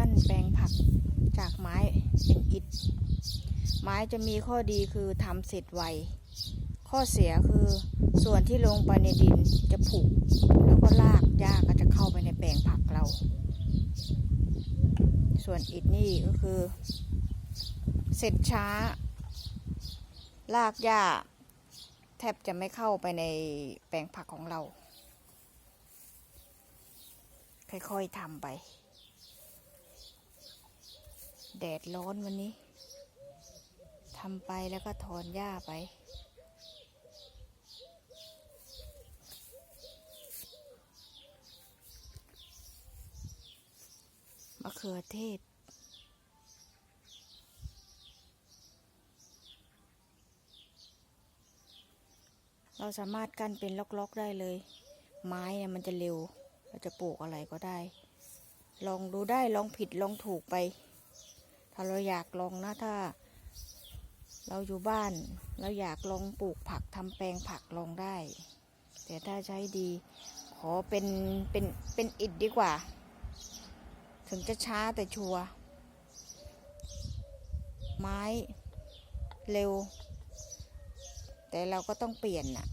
กั้นแปลงผักจากไม้เป็นอิฐ ไม้จะมีข้อดีคือทำเสร็จไว ข้อเสียคือส่วนที่ลงไปในดินจะผุแล้วก็รากหญ้าก็จะเข้าไปในแปลงผักเรา ส่วนอิฐนี่ก็คือ เสร็จช้า รากหญ้าแทบจะไม่เข้าไปในแปลงผักของเรา ค่อยๆทำไป แดดร้อนวันนี้ทำไปแล้วก็ถอนหญ้าไป มะเขือเทศ เราสามารถกั้นเป็นล็อกๆได้เลย ไม้เนี่ยมันจะเร็ว เราจะปลูกอะไรก็ได้ ลองดูได้ ลองผิด ลองถูกไป ถ้าเราอยากลองนะถ้า เราอยู่บ้านเราอยากลองปลูกผักทำแปลงผักลองได้ แต่ถ้าใช้ดี ขอเป็นเป็นเป็นอิฐดีกว่า ถึงจะช้าแต่ชัวร์ไม้เร็ว แต่เราก็ต้องเปลี่ยนน่ะ